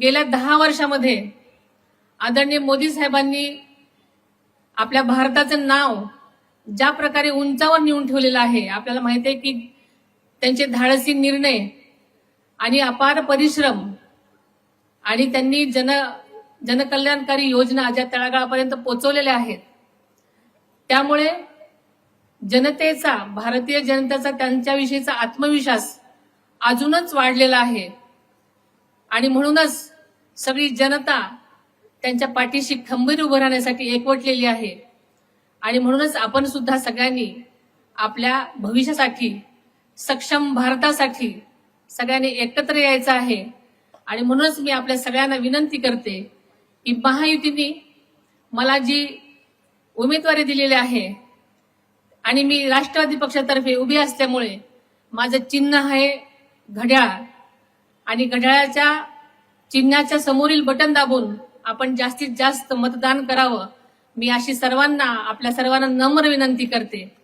गेल्या दहा वर्षामध्ये आदरणीय मोदी साहेबांनी आपल्या भारताचं नाव ज्या प्रकारे उंचावर नेऊन ठेवलेलं आहे आपल्याला माहिती आहे की त्यांचे धाडसी निर्णय आणि अपार परिश्रम आणि त्यांनी जन जनकल्याणकारी योजना ज्या तळागाळापर्यंत पोहोचवलेल्या आहेत त्यामुळे जनतेचा भारतीय जनतेचा त्यांच्याविषयीचा आत्मविश्वास अजूनच वाढलेला आहे. आणि म्हणूनच सगळी जनता त्यांच्या पाठीशी खंबीर उभं राहण्यासाठी एकवटलेली आहे. आणि म्हणूनच आपण सुद्धा सगळ्यांनी आपल्या भविष्यासाठी सक्षम भारतासाठी सगळ्यांनी एकत्र यायचं आहे. आणि म्हणूनच मी आपल्या सगळ्यांना विनंती करते की महायुतीने मला जी उमेदवारी दिलेली आहे आणि मी राष्ट्रवादी पक्षातर्फे उभी असल्यामुळे माझं चिन्ह आहे घड्याळ. आणि घड्याळाच्या चिन्हाच्या समोरील बटन दाबून आपण जास्तीत जास्त मतदान करावं. मी अशी सर्वांना आपल्या सर्वांना नम्र विनंती करते.